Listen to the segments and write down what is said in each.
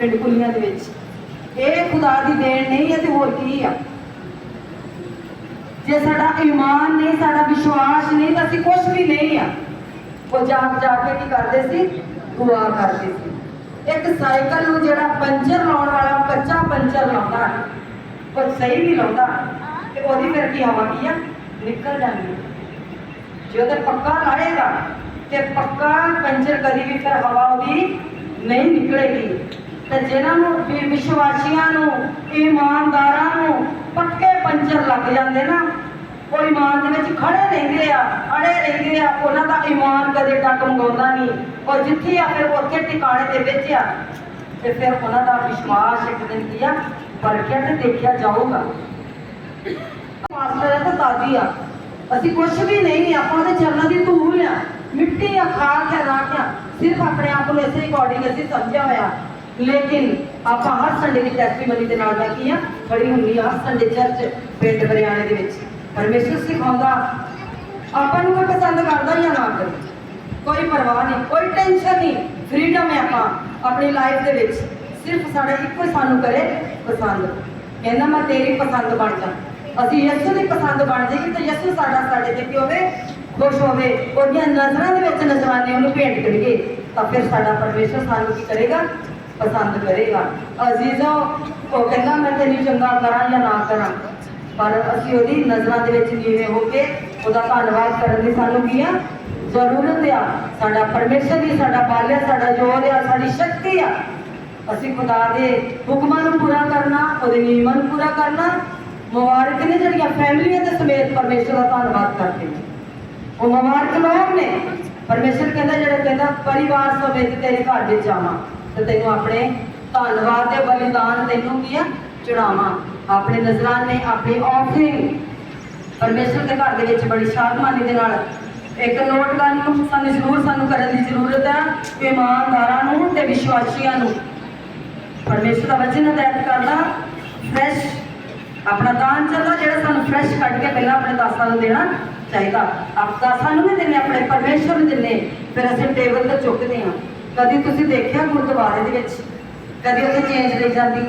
ਪਿੰਡ ਕੁਲੀਆਂ ਦੇ ਵਿੱਚ। ਇਹ ਖੁਦਾ ਦੀ ਦੇਣ ਨਹੀਂ ਹੈ ਤੇ ਹੋਰ ਕੀ ਆ? ਜੇ ਸਾਡਾ ਈਮਾਨ ਨਹੀਂ, ਸਾਡਾ ਵਿਸ਼ਵਾਸ ਨਹੀਂ, ਤਾਂ ਅਸੀਂ ਕੁਝ ਵੀ ਨਹੀਂ ਆ। ਉਹ ਜਾ ਜਾ ਕੇ ਕੀ ਕਰਦੇ ਸੀ? ਦੁਆ ਕਰਦੇ ਸੀ। ਇੱਕ ਸਾਈਕਲ ਨੂੰ ਜਿਹੜਾ ਪੰਚਰ ਲਾਉਣ ਵਾਲਾ, ਕੱਚਾ ਪੰਚਰ ਲਾਉਂਦਾ, ਉਹ ਸਹੀ ਨਹੀਂ ਲਾਉਂਦਾ, ਤੇ ਉਹਦੀ ਫਿਰ ਕੀ ਹਵਾ ਕੀ ਆ? ਨਿਕਲ ਜਾਂਦੀ ਜੇ ਉਹਦੇ ਪੱਕਾ ਲਾਏਗਾ, ਤੇ ਪੱਕਾ ਪੰਚਰ ਕਦੀ ਵੀ ਫਿਰ ਹਵਾ ਉਹਦੀ ਨਹੀਂ ਨਿਕਲੇਗੀ। ਤੇ ਜਿਨ੍ਹਾਂ ਨੂੰ ਵਿਸ਼ਵਾਸੀਆਂ ਨੂੰ ਇਮਾਨਦਾਰਾਂ ਨੂੰ ਪੱਕੇ ਪੰਚਰ ਲੱਗ ਜਾਂਦੇ ਨਾ, ਉਹ ਇਮਾਨ ਦੇ ਵਿੱਚ ਖੜੇ ਰਹਿੰਦੇ ਆ, ਅੜੇ ਰਹਿੰਦੇ ਆ, ਉਹਨਾਂ ਦਾ ਇਮਾਨ ਕਦੇ ਟੱਕ ਮੰਗਾਉਂਦਾ ਨਹੀਂ। ਉਹ ਜਿੱਥੇ ਆ, ਫਿਰ ਉੱਥੇ ਟਿਕਾਣੇ ਦੇ ਵਿੱਚ ਆ। ਤੇ ਫਿਰ ਉਹਨਾਂ ਦਾ ਵਿਸ਼ਵਾਸ ਇੱਕ ਦਿਨ ਕੀ ਆ, ਪਰਖਿਆ ਤੇ ਦੇਖਿਆ ਜਾਊਗਾ। ਮਾਸਟਰ ਹੈ ਤਾਂ ਦਾਦੀ ਆ। ਅਸੀਂ ਕੁਝ ਵੀ ਨਹੀਂ, ਆਪਾਂ ਉਹਦੇ ਚਰਨਾਂ ਦੀ ਧੂਲ ਆ। ਮਿੱਟੀ ਆ ਖਾਕ ਹੈ ਰਾਖ ਸਿਰਫ ਆਪਣੇ ਆਪ ਨੂੰ ਇਸੇ ਅਕੋਰਡਿੰਗ ਅਸੀਂ ਸਮਝਿਆ ਹੋਇਆ। ਲੇਕਿਨ ਆਪਾਂ ਹਰ ਸੰਡੇ ਦੀ ਟੈਸਟੀਮਨੀ ਦੇ ਨਾਲ ਮੈਂ ਕੀ ਆ ਖੜੀ ਹੁੰਦੀ ਆ ਸੰਡੇ ਚਰਚ ਪਿੰਡ ਬਰਿਆਣੇ ਦੇ ਵਿੱਚ। ਪਰਮੇਸ਼ਰ ਸਿਖਾਉਂਦਾ, ਆਪਾਂ ਨੂੰ ਕੋਈ ਪਸੰਦ ਕਰਦਾ ਜਾਂ ਨਾ ਕਰੇ ਕੋਈ ਪਰਵਾਹ ਨਹੀਂ, ਕੋਈ ਟੈਨਸ਼ਨ ਨਹੀਂ ਫ੍ਰੀडम ਹੈ ਆਪਾਂ ਆਪਣੀ ਲਾਈਫ ਦੇ ਵਿੱਚ। ਸਿਰਫ ਸਾਡਾ ਇੱਕੋ ਸਾਨੂੰ ਕਰੇ ਪਸੰਦ। ਕਹਿੰਦਾ, ਮੈਂ ਤੇਰੀ ਪਸੰਦ ਬਣ ਜਾ। ਅਸੀਂ ਯਿਸੂ ਦੀ ਪਸੰਦ ਬਣ ਜਾਈਏ ਤੇ ਯਿਸੂ ਸਾਡਾ ਸਾਡੇ ਤੇ ਕੀ ਹੋਵੇ ਖੁਸ਼ ਹੋਵੇ। ਉਹਦੀਆਂ ਨਜ਼ਰਾਂ ਦੇ ਵਿੱਚ ਨਜ਼ਰਾਨੇ ਉਹਨੂੰ ਭੇਂਟ ਕਰੀਏ ਤਾਂ ਫਿਰ ਸਾਡਾ ਪਰਮੇਸ਼ਰ ਸਾਨੂੰ ਕੀ ਕਰੇਗਾ? ਪਸੰਦ ਕਰੇਗਾ। ਅਜ਼ੀਜ਼ੋ, ਉਹ ਕਹਿੰਦਾ, ਮੈਂ ਤੈਨੂੰ ਚੰਗਾ ਕਰਾਂ ਜਾਂ ਨਾ ਕਰਾਂ? ਪਰ ਅਸੀਂ ਉਹਦੀ ਨਜ਼ਰਾਂ ਦੇ ਵਿੱਚ ਨੀਵੇਂ ਹੋ ਕੇ ਉਹਦਾ ਧੰਨਵਾਦ ਕਰਨ ਦੀ ਸਾਨੂੰ ਕੀ ਆ? ਜ਼ਰੂਰਤ ਆ। ਸਾਡਾ ਪਰਮੇਸ਼ਰ ਦੀ ਸਾਡਾ ਬਾਲਿਆ ਸਾਡਾ ਜੋਰ ਆ, ਸਾਡੀ ਸ਼ਕਤੀ ਆ। ਅਸੀਂ ਖੁਦਾ ਦੇ ਹੁਕਮਾਂ ਨੂੰ ਪੂਰਾ ਕਰਨਾ, ਉਹਦੇ ਨਿਯਮਾਂ ਨੂੰ ਪੂਰਾ ਕਰਨਾ, ਮੁਬਾਰਕ ਨੇ ਜਿਹੜੀਆਂ ਫੈਮਲੀਆਂ ਦੇ ਸਮੇਤ ਪਰਮੇਸ਼ਰ ਦਾ ਧੰਨਵਾਦ ਕਰਦੇ ਉਹ ਮੁਬਾਰਕ ਲੋਕ ਨੇ। ਪਰਮੇਸ਼ਰ ਕਹਿੰਦਾ, ਜਿਹੜਾ ਕਹਿੰਦਾ, ਪਰਿਵਾਰ ਸਮੇਤ ਤੇਰੇ ਘਰ ਵਿੱਚ ਆਵਾਂ। ਤੇ ਤੈਨੂੰ ਆਪਣੇ ਧੰਨਵਾਦ ਦੇ ਬਲੀਦਾਨ ਤੈਨੂੰ ਕੀ ਆ? ਚੜਾਵਾਂ ਆਪਣੇ ਨਜ਼ਰਾਨੇ ਆਪਣੀ ਆਫਰਿੰਗ ਪਰਮੇਸ਼ਰ ਦੇ ਘਰ ਦੇ ਵਿੱਚ ਬੜੀ ਸ਼ਾਦਮਾਨੀ ਦੇ ਨਾਲ ਇੱਕ ਨੋਟ ਗੱਲ ਨੂੰ ਸਾਨੂੰ ਜ਼ਰੂਰ, ਸਾਨੂੰ ਕਰਨ ਦੀ ਜ਼ਰੂਰਤ ਹੈ ਇਮਾਨਦਾਰਾਂ ਨੂੰ ਤੇ ਵਿਸ਼ਵਾਸੀਆਂ ਨੂੰ। ਪਰਮੇਸ਼ਰ ਦਾ ਵਚਨ ਹਦਾਇਤ ਕਰਦਾ ਫਰੈਸ਼ ਆਪਣਾ ਦਾਨ ਚੱਲਦਾ ਜਿਹੜਾ ਸਾਨੂੰ ਫਰੈਸ਼ ਕੱਢ ਕੇ ਪਹਿਲਾਂ ਆਪਣੇ ਦਾਸਾਂ ਨੂੰ ਦੇਣਾ ਚਾਹੀਦਾ। ਆਪ ਦਾਸਾਂ ਨੂੰ ਵੀ ਦਿੰਨੇ, ਆਪਣੇ ਪਰਮੇਸ਼ਰ ਨੂੰ ਦਿੰਨੇ। ਫਿਰ ਅਸੀਂ ਟੇਬਲ ਤੇ ਚੁੱਕਦੇ ਹਾਂ। ਕਦੀ ਤੁਸੀਂ ਦੇਖਿਆ ਗੁਰਦੁਆਰੇ ਦੇ ਵਿੱਚ? ਕਦੀ ਉੱਥੇ ਚੇਂਜ ਲਈ ਜਾਂਦੀ?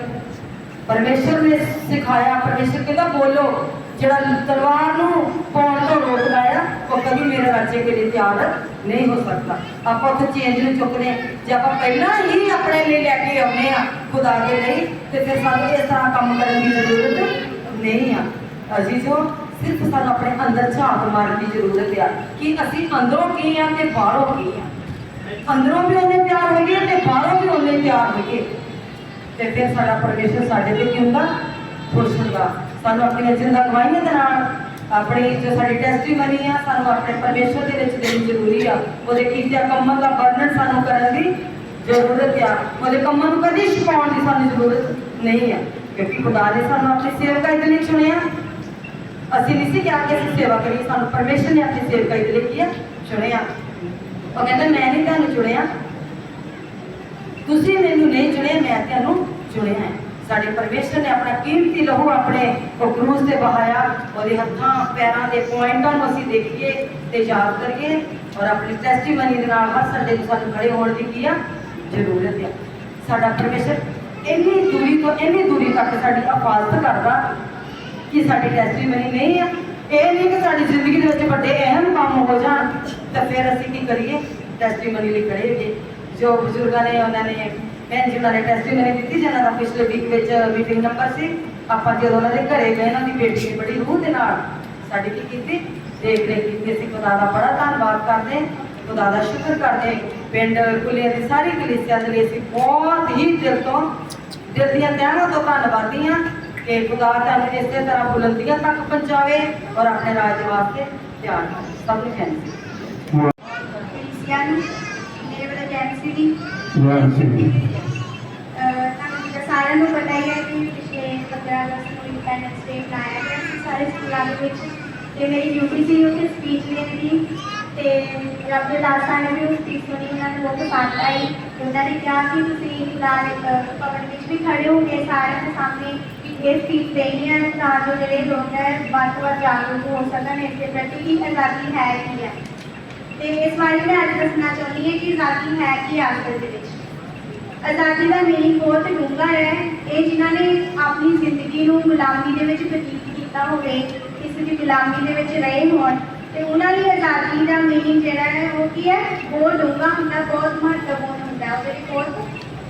ਪਰਮੇਸ਼ਰ ਨੇ ਸਿਖਾਇਆ, ਪਰਮੇਸ਼ਰ ਕਹਿੰਦਾ, ਬੋਲੋ, ਜਿਹੜਾ ਤਲਵਾਰ ਨੂੰ ਪਾਉਣ ਤੋਂ ਰੋਕਦਾ ਆ, ਉਹ ਕਦੀ ਮੇਰੇ ਰਾਜੇ ਕੇ ਲਈ ਤਿਆਰ ਨਹੀਂ ਹੋ ਸਕਦਾ। ਆਪਾਂ ਉੱਥੇ ਚੇਂਜ ਨੂੰ ਚੁੱਕਦੇ ਜੇ ਆਪਾਂ ਪਹਿਲਾਂ ਹੀ ਆਪਣੇ ਲਈ ਲੈ ਕੇ ਆਉਂਦੇ ਆ ਖੁਦਾ ਦੇ ਲਈ, ਤੇ ਫਿਰ ਸਾਨੂੰ ਇਸ ਤਰ੍ਹਾਂ ਕੰਮ ਕਰਨ ਦੀ ਜ਼ਰੂਰਤ ਨਹੀਂ ਆ। ਅਜ਼ੀਜ਼ੋ ਸਿਰਫ ਸਾਨੂੰ ਆਪਣੇ ਅੰਦਰ ਝਾਤ ਮਾਰਨ ਦੀ ਜ਼ਰੂਰਤ ਆ। ਕਿ ਅਸੀਂ ਅੰਦਰੋਂ ਕੀ ਆ ਤੇ ਬਾਹਰੋਂ ਕੀ ਆ? ਅੰਦਰੋਂ ਵੀ ਉਹਨੇ ਤਿਆਰ ਹੋਈਏ ਤੇ ਬਾਹਰੋਂ ਵੀ ਉਹਨੇ ਤਿਆਰ ਹੋਈਏ। ਤੇ ਫਿਰ ਸਾਡਾ ਪਰਮੇਸ਼ਰ ਸਾਡੇ ਤੇ ਕੀ ਹੁੰਦਾ? ਖੁਸ਼ ਹੁੰਦਾ। ਸਾਨੂੰ ਆਪਣੀਆਂ ਜਿੰਦਾ ਗਵਾਹੀਆਂ ਦੇ ਨਾਲ ਆਪਣੀ ਜੋ ਸਾਡੀ ਟੈਸਟੀਮਨੀ ਆ, ਸਾਨੂੰ ਆਪਣੇ ਪਰਮੇਸ਼ਰ ਦੇ ਵਿੱਚ ਦੇਣੀ ਜ਼ਰੂਰੀ ਆ। ਉਹਦੇ ਕੀਤਿਆਂ ਕੰਮਾਂ ਦਾ ਵਰਣਨ ਸਾਨੂੰ ਕਰਨ ਦੀ ਜ਼ਰੂਰਤ ਆ। ਉਹਦੇ ਕੰਮਾਂ ਨੂੰ ਕਦੀ ਛੁਪਾਉਣ ਦੀ ਸਾਨੂੰ ਜ਼ਰੂਰਤ ਨਹੀਂ ਆ। ਕਿਉਂਕਿ ਖੁਦਾ ਨੇ ਸਾਨੂੰ ਆਪਣੀ ਸੇਵਕਾਈ ਦੇ ਲਈ ਚੁਣਿਆ। ਅਸੀਂ ਨਹੀਂ ਸੀ ਕਿ ਅਸੀਂ ਸੇਵਾ ਕਰੀਏ, ਸਾਨੂੰ ਪਰਮੇਸ਼ਰ ਨੇ ਆਪਣੀ ਸੇਵਕਾਈ ਦੇ ਲਈ ਕੀ ਚੁਣਿਆ। ਉਹ ਕਹਿੰਦਾ, ਮੈਂ ਨਹੀਂ ਤੁਹਾਨੂੰ ਚੁਣਿਆ ਤੁਸੀਂ ਮੈਨੂੰ ਨਹੀਂ ਚੁਣਿਆ ਮੈਂ ਤੁਹਾਨੂੰ ਚੁਣਿਆ ਹੈ। ਸਾਡੇ ਪਰਮੇਸ਼ਰ ਨੇ ਆਪਣਾ ਕੀਮਤੀ ਲਹੂ ਆਪਣੇ ਉਹ ਕਰੂਜ਼ ਤੇ ਬਹਾਇਆ। ਉਹਦੇ ਹੱਥਾਂ, ਪੈਰਾਂ ਦੇ ਪੁਆਇੰਟਾਂ ਨੂੰ ਅਸੀਂ ਦੇਖੀਏ ਤੇ ਯਾਦ ਕਰੀਏ ਔਰ ਆਪਣੀ ਟੈਸਟੀਮਨੀ ਦੇ ਨਾਲ ਹਰ ਸੰਡੇ ਨੂੰ ਸਾਨੂੰ ਖੜੇ ਹੋਣ ਦੀ ਕੀ ਆ? ਜ਼ਰੂਰਤ ਹੈ ਸਾਡਾ ਪਰਮੇਸ਼ਰ ਇੰਨੀ ਦੂਰੀ ਤੋਂ ਇੰਨੀ ਦੂਰੀ ਤੱਕ ਸਾਡੀ ਆਫਾਜ਼ਤ ਕਰਦਾ ਕਿ ਸਾਡੀ ਟੈਸਟੀਮਨੀ ਨਹੀਂ ਆ। ਇਹ ਨਹੀਂ ਕਿ ਸਾਡੀ ਜ਼ਿੰਦਗੀ ਦੇ ਵਿੱਚ ਵੱਡੇ ਅਹਿਮ ਕੰਮ ਹੋ ਜਾਣ ਤਾਂ ਫਿਰ ਅਸੀਂ ਕੀ ਕਰੀਏ? ਟੈਸਟੀਮਨੀ ਲਈ ਖੜੇ ਹੋਈਏ ਜੋ ਬਜ਼ੁਰਗਾਂ ਨੇ ਉਹਨਾਂ ਨੇ ਭੈਣ ਜੀ ਨੇ ਟੈਸਟੀਮਨੀ ਦਿੱਤੀ ਜਿਹਨਾਂ ਦਾ ਪਿਛਲੇ ਵੀਕ ਵਿੱਚ ਮੀਟਿੰਗ ਨੰਬਰ ਸੀ। ਆਪਾਂ ਜਦੋਂ ਉਹਨਾਂ ਦੇ ਘਰੇ ਗਏ ਉਹਨਾਂ ਦੀ ਬੇਟੀ ਨੇ ਬੜੀ ਰੂਹ ਦੇ ਨਾਲ ਸਾਡੀ ਕੀ ਕੀਤੀ? ਦੇਖ ਰੇਖ ਕੀਤੀ ਅਸੀਂ। ਖੁਦਾ ਦਾ ਬੜਾ ਧੰਨਵਾਦ ਕਰਦੇ ਹਾਂ, ਖੁਦਾ ਦਾ ਸ਼ੁਕਰ ਕਰਦੇ ਪਿੰਡ ਕੁਲੀਆਂ ਦੀ ਸਾਰੀ ਕਲੀਸਿਆ ਦੇ ਲਈ ਅਸੀਂ ਬਹੁਤ ਹੀ ਦਿਲ ਤੋਂ ਦਿਲ ਦੀਆਂ ਤਹਿਾਂ ਤੋਂ ਧੰਨਵਾਦੀ ਹਾਂ। ਕਿ ਖੁਦਾ ਤੁਹਾਨੂੰ ਇਸੇ ਤਰ੍ਹਾਂ ਬੁਲੰਦੀਆਂ ਤੱਕ ਪਹੁੰਚਾਵੇ ਔਰ ਆਪਣੇ ਰਾਜ ਦੇ ਵਾਸਤੇ ਤਿਆਰ ਕਰੇ ਸਭ ਨੂੰ ਯੂ ਕ੍ਰਿਸਚੀਅਨ ਮੇਰੇ ਵੱਲੋਂ ਜੈਮਸੀ ਦੀ ਤੁਹਾਨੂੰ ਜਿੱਦਾਂ ਸਾਰਿਆਂ ਨੂੰ ਪਤਾ ਹੀ ਹੈ ਕਿ ਪਿਛਲੇ 15 ਅਗਸਤ ਨੂੰ ਇੰਡੀਪੈਂਡੈਂਸ ਡੇ ਮਨਾਇਆ ਗਿਆ ਸੀ। ਸਾਰੇ ਸਕੂਲਾਂ ਦੇ ਵਿੱਚ ਤੇ ਮੇਰੀ ਡਿਊਟੀ ਸੀ ਉੱਥੇ ਸਪੀਚ ਦੇਣ ਦੀ ਤੇ ਰੱਬ ਦੇ ਦਾਸਾਂ ਨੇ ਵੀ ਉਹ ਸਪੀਚ ਸੁਣੀ ਉਹਨਾਂ ਨੂੰ ਬਹੁਤ ਪਸੰਦ ਆਈ। ਉਹਨਾਂ ਨੇ ਕਿਹਾ ਕਿ ਤੁਸੀਂ ਇੱਕ ਭਵਨ ਵਿੱਚ ਵੀ ਖੜੇ ਹੋ ਕੇ ਸਾਰਿਆਂ ਦੇ ਸਾਹਮਣੇ ਇਹ ਸਪੀਚ ਦੇਣੀ ਹੈ, ਤਾਂ ਜੋ ਜਿਹੜੇ ਲੋਕ ਹੈ, ਵੱਧ ਤੋਂ ਵੱਧ ਜਾਗਰੂਕ ਹੋ ਸਕਣ ਇਸ ਦੇ ਪ੍ਰਤੀ ਕਿ ਆਜ਼ਾਦੀ ਹੈ ਕੀ ਹੈ। ਤੇ ਇਸ ਬਾਰੇ ਮੈਂ ਅੱਜ ਦੱਸਣਾ ਚਾਹੁੰਦੀ ਹਾਂ ਕਿ ਆਜ਼ਾਦੀ ਹੈ ਕੀ ਅਸਲ ਦੇ ਵਿੱਚ? ਆਜ਼ਾਦੀ ਦਾ ਮੀਨਿੰਗ ਬਹੁਤ ਡੂੰਘਾ ਹੈ। ਇਹ ਜਿਨ੍ਹਾਂ ਨੇ ਆਪਣੀ ਜ਼ਿੰਦਗੀ ਨੂੰ ਗੁਲਾਮੀ ਦੇ ਵਿੱਚ ਬਤੀਤ ਕੀਤਾ ਹੋਵੇ, ਕਿਸੇ ਦੀ ਗੁਲਾਮੀ ਦੇ ਵਿੱਚ ਰਹੇ ਹੋਣ, ਤੇ ਉਹਨਾਂ ਲਈ ਆਜ਼ਾਦੀ ਦਾ ਮੀਨਿੰਗ ਜਿਹੜਾ ਹੈ ਉਹ ਕੀ ਹੈ? ਬਹੁਤ ਡੂੰਘਾ ਹੁੰਦਾ, ਬਹੁਤ ਮਹੱਤਵਪੂਰਨ ਹੁੰਦਾ, ਉਹਦੇ ਲਈ ਬਹੁਤ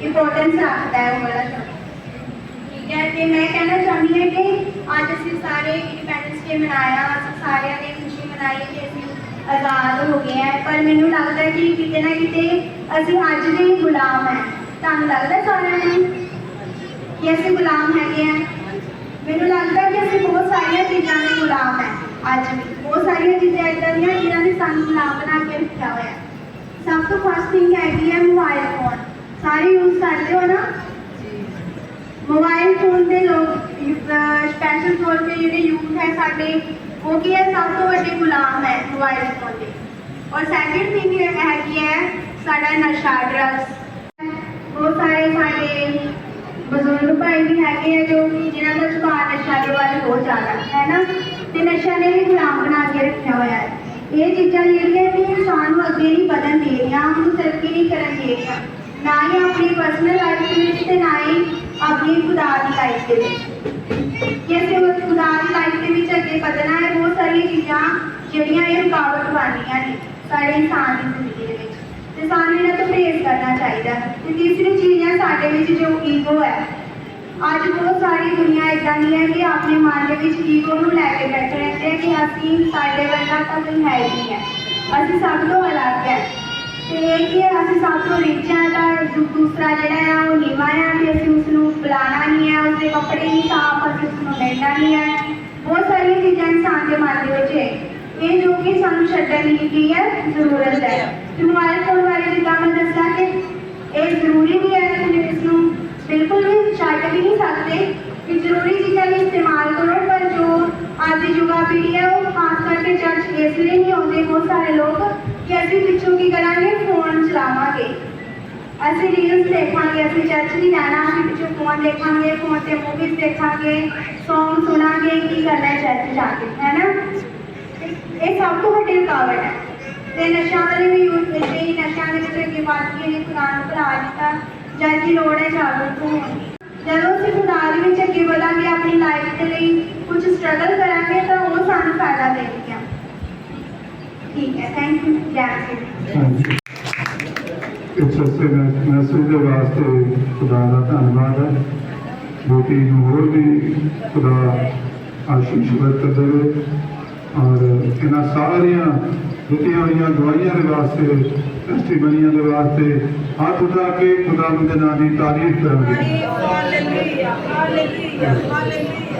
ਇੰਪੋਰਟੈਂਸ ਰੱਖਦਾ ਹੈ ਉਹ ਵਾਲਾ ਸ਼ਬਦ ਠੀਕ ਹੈ ਤੇ ਮੈਂ ਕਹਿਣਾ ਚਾਹੁੰਦੀ ਹਾਂ ਕਿ ਅੱਜ ਅਸੀਂ ਸਾਰੇ ਇੰਡੀਪੈਂਡੈਂਸ ਡੇ ਮਨਾਇਆ, ਅਸੀਂ ਸਾਰਿਆਂ ਨੇ ਖੁਸ਼ੀ ਮਨਾਈ ਕਿ ਅਸੀਂ ਆਜ਼ਾਦ ਹੋ ਗਏ ਹੈ। ਪਰ ਮੈਨੂੰ ਲੱਗਦਾ ਕਿ ਕਿਤੇ ਨਾ ਕਿਤੇ ਅਸੀਂ ਅੱਜ ਦੇ ਹੀ ਗੁਲਾਮ ਹੈ। ਤੁਹਾਨੂੰ ਲੱਗਦਾ ਸਾਰਿਆਂ ਨੂੰ ਕਿ ਅਸੀਂ ਗੁਲਾਮ ਹੈਗੇ ਆ ਮੈਨੂੰ ਲੱਗਦਾ ਕਿ ਅਸੀਂ ਬਹੁਤ ਸਾਰੀਆਂ ਚੀਜ਼ਾਂ ਦੇ ਗੁਲਾਮ ਹੈ। ਅੱਜ ਵੀ ਬਹੁਤ ਸਾਰੀਆਂ ਚੀਜ਼ਾਂ ਇਦਾਂ ਦੀਆਂ ਜਿਨ੍ਹਾਂ ਨੇ ਸਾਨੂੰ ਗੁਲਾਮ ਬਣਾ ਕੇ ਰੱਖਿਆ ਹੋਇਆ। ਸਭ ਤੋਂ ਫਸਟ ਥਿੰਗ ਹੈਗੀ ਹੈ ਮੋਬਾਈਲ ਫੋਨ ਸਾਰੇ ਯੂਜ਼ ਕਰਦੇ ਹੋ ਨਾ? ਮੋਬਾਈਲ ਫੋਨ ਦੇ ਲੋਕ ਸਪੈਸ਼ਲ ਤੌਰ ਤੇ ਜਿਹੜੇ ਯੂਥ ਹੈ ਸਾਡੇ ਉਹ ਕੀ ਹੈ ਸਭ ਤੋਂ ਵੱਡੇ ਗੁਲਾਮ ਹੈ ਮੋਬਾਈਲ ਫੋਨ ਦੇ ਔਰ ਸੈਕਿੰਡ ਥਿੰਗ ਇਹ ਹੈਗੀ ਹੈ ਸਾਡਾ ਨਸ਼ਾ ਡਰੱਗਸ ਬਹੁਤ ਸਾਰੇ ਸਾਡੇ ਬਜ਼ੁਰਗ ਭਾਈ ਵੀ ਹੈਗੇ ਆ ਜੋ ਕਿ ਜਿਨ੍ਹਾਂ ਦਾ ਝੁਕਾਅ ਨਸ਼ਾ ਦੇ ਵੱਲ ਬਹੁਤ ਜ਼ਿਆਦਾ ਹੈ ਨਾ ਤੇ ਨਸ਼ਾ ਨੇ ਵੀ ਗੁਲਾਮ ਬਣਾ ਕੇ ਰੱਖਿਆ ਹੋਇਆ ਹੈ ਇਹ ਚੀਜ਼ਾਂ ਜਿਹੜੀਆਂ ਵੀ ਇਨਸਾਨ ਨੂੰ ਅੱਗੇ ਨਹੀਂ ਵਧਣ ਦੇ ਰਹੀਆਂ ਉਹਨੂੰ ਤਰੱਕੀ ਨਹੀਂ ਕਰਨ ਦੇ ਰਹੀਆਂ ਨਾ ਹੀ ਆਪਣੀ ਪਰਸਨਲ ਲਾਈਫ ਦੇ ਵਿੱਚ ਤੇ ਨਾ ਹੀ ਆਪਣੀ ਖੁਦਾ ਦੀ ਲਾਈਫ ਦੇ ਵਿੱਚ। ਕਿ ਉਸ ਖੁਦਾ ਦੀ ਲਾਈਫ ਦੇ ਵਿੱਚ ਅੱਗੇ ਵਧਣਾ ਹੈ, ਬਹੁਤ ਸਾਰੀਆਂ ਚੀਜ਼ਾਂ ਜਿਹੜੀਆਂ ਇਹ ਰੁਕਾਵਟ ਬਣਦੀਆਂ ਨੇ ਸਾਡੇ ਇਨਸਾਨ ਦੀ ਜ਼ਿੰਦਗੀ ਦੇ ਵਿੱਚ। ਤੇ ਸਾਨੂੰ ਇਹਨਾਂ ਤੋਂ ਪਰਹੇਜ਼ ਕਰਨਾ ਚਾਹੀਦਾ ਤੇ ਤੀਸਰੀ ਚੀਜ਼ ਹੈ, ਸਾਡੇ ਵਿੱਚ ਜੋ ਈਗੋ ਹੈ, ਅੱਜ ਬਹੁਤ ਸਾਰੀ ਦੁਨੀਆ ਇਦਾਂ ਦੀ ਹੈ ਕਿ ਆਪਣੇ ਮਨ ਦੇ ਵਿੱਚ ਈਗੋ ਨੂੰ ਲੈ ਕੇ ਬੈਠੇ ਰਹਿੰਦੇ ਆ ਕਿ ਅਸੀਂ ਸਾਡੇ ਵਰਗਾ ਤਾਂ ਕੋਈ ਹੈ ਹੀ ਨਹੀਂ ਹੈ। ਅਸੀਂ ਸਭ ਤੋਂ ਅਲੱਗ ਹੈ। ਤੇ ਇਹ ਕਿ ਅਸੀਂ ਸਭ ਤੋਂ ਰਿਚ ਹਾਂ ਤਾਂ ਦੂ- ਦੂਸਰਾ ਜਿਹੜਾ ਹੈ ਉਹ ਨੀਵਾਂ ਹੈ ਤੇ ਅਸੀਂ ਉਸ ਨੂੰ ਬੁਲਾਉਣਾ ਨਹੀਂ ਹੈ ਉਸਦੇ ਕੱਪੜੇ ਨਹੀਂ ਸਾਫ਼ ਅਸੀਂ ਉਸ ਨੂੰ ਲੈਣਾ ਨਹੀਂ ਹੈ ਬਹੁਤ ਸਾਰੀਆਂ ਚੀਜ਼ਾਂ ਇਨਸਾਨ ਦੇ ਮਨ ਦੇ ਵਿੱਚ ਹੈ ਇਹ ਜੋ ਕਿ ਸਾਨੂੰ ਛੱਡਣ ਦੀ ਕੀ ਹੈ ਜ਼ਰੂਰਤ ਹੈ ਤੇ ਮੋਬਾਈਲ ਫੋਨ ਬਾਰੇ ਜਿੱਦਾਂ ਮੈਂ ਦੱਸਿਆ ਕਿ ਇਹ ਜ਼ਰੂਰੀ ਵੀ ਹੈ ਕਿ ਇਸ ਨੂੰ ਬਿਲਕੁਲ ਵੀ ਛੱਡ ਵੀ ਨਹੀਂ ਸਕਦੇ ਕਿ ਜ਼ਰੂਰੀ ਚੀਜ਼ਾਂ ਲਈ ਇਸਤੇਮਾਲ ਕਰੋ ਪਰ ਜੋ ਅੱਜ ਦੀ ਯੁਵਾ ਪੀੜ੍ਹੀ ਹੈ ਉਹ ਖਾਸ ਕਰਕੇ ਚਰਚ ਇਸ ਲਈ ਨਹੀਂ ਆਉਂਦੇ ਬਹੁਤ ਸਾਰੇ ਲੋਕ ਕਿ ਅਸੀਂ ਪਿੱਛੋਂ ਕੀ ਕਰਾਂਗੇ? ਫੋਨ ਚਲਾਵਾਂਗੇ। ਅਸੀਂ ਰੀਲਸ ਦੇਖਾਂਗੇ, ਅਸੀਂ ਚਰਚ ਨਹੀਂ ਜਾਣਾ, ਅਸੀਂ ਪਿੱਛੋਂ ਫੋਨ ਦੇਖਾਂਗੇ ਫੋਨ ਤੇ ਮੂਵੀਜ਼ ਦੇਖਾਂਗੇ, Song ਸੁਣਾਂਗੇ, ਕੀ ਕਰਨਾ ਹੈ ਚਰਚ ਜਾ ਕੇ ਹੈ ਨਾ ਇਹ ਸਭ ਤੋਂ ਵੱਡੀ ਰੁਕਾਵਟ ਹੈ। ਤੇ ਨਸ਼ਾ ਵਾਲੇ ਵੀ ਯੂਥ ਵਿੱਚ ਹੀ, ਨਸ਼ਿਆਂ ਦੇ ਵਿੱਚ ਅੱਗੇ ਵੱਧ ਕੇ ਨੇ ਖੁਦਾ ਨੂੰ ਭੁਲਾ ਦਿੱਤਾ ਜਦ ਲੋੜ ਹੈ ਜਾਗਰੂਕ ਹੋਣ ਜਦੋਂ ਅਸੀਂ ਖੁਦਾ ਦੇ ਵਿੱਚ ਅੱਗੇ ਵਧਾਂਗੇ ਆਪਣੀ ਲਾਈਫ ਦੇ ਲਈ ਕੁਝ ਸਟਰਗਲ ਕਰਾਂਗੇ, ਤਾਂ ਉਹ ਸਾਨੂੰ ਫਾਇਦਾ ਦੇਣਗੀਆਂ। ਠੀਕ ਹੈ ਥੈਂਕ ਯੂ ਹਾਂਜੀ। ਇਸ ਸੱਸੇ ਮੈਸੇਜ ਦੇ ਵਾਸਤੇ ਖੁਦਾ ਦਾ ਧੰਨਵਾਦ ਹੈ। ਬੇਟੀ ਨੂੰ ਹੋਰ ਵੀ ਖੁਦਾ ਆਸ਼ੀਸ਼ ਬਰਕਤ ਦੇਵੇ ਔਰ ਇਹਨਾਂ ਸਾਰੀਆਂ ਦਿੱਤੀਆਂ ਹੋਈਆਂ ਦਵਾਈਆਂ ਦੇ ਵਾਸਤੇ ਟੈਸਟੀਮਨੀਆਂ ਦੇ ਵਾਸਤੇ ਹੱਥ ਉਠਾ ਕੇ ਖੁਦਾ ਦੇ ਨਾਮ ਦੀ ਤਾਰੀਫ ਕਰਾਂਗੇ। Hallelujah hallelujah hallelujah.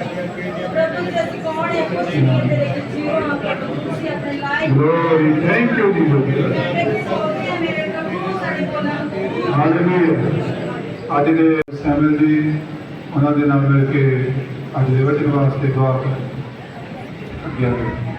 ਪ੍ਰਭੂ ਜੀ ਅਸੀਂ ਕੌਣ ਹੈ? ਕੁਛ ਨਹੀਂ ਤੇਰੇ ਜੀਵਨ ਆਪਣੇ glory thank you ji hallelujah ਅੱਜ ਦੇ ਸੈਮਲ ਜੀ ਉਹਨਾਂ ਦੇ ਨਾਲ ਮਿਲ ਕੇ ਅੱਜ ਦੇ ਵਚਨ ਵਾਸਤੇ ਦੁਆ ਅੱਗੇ ਆ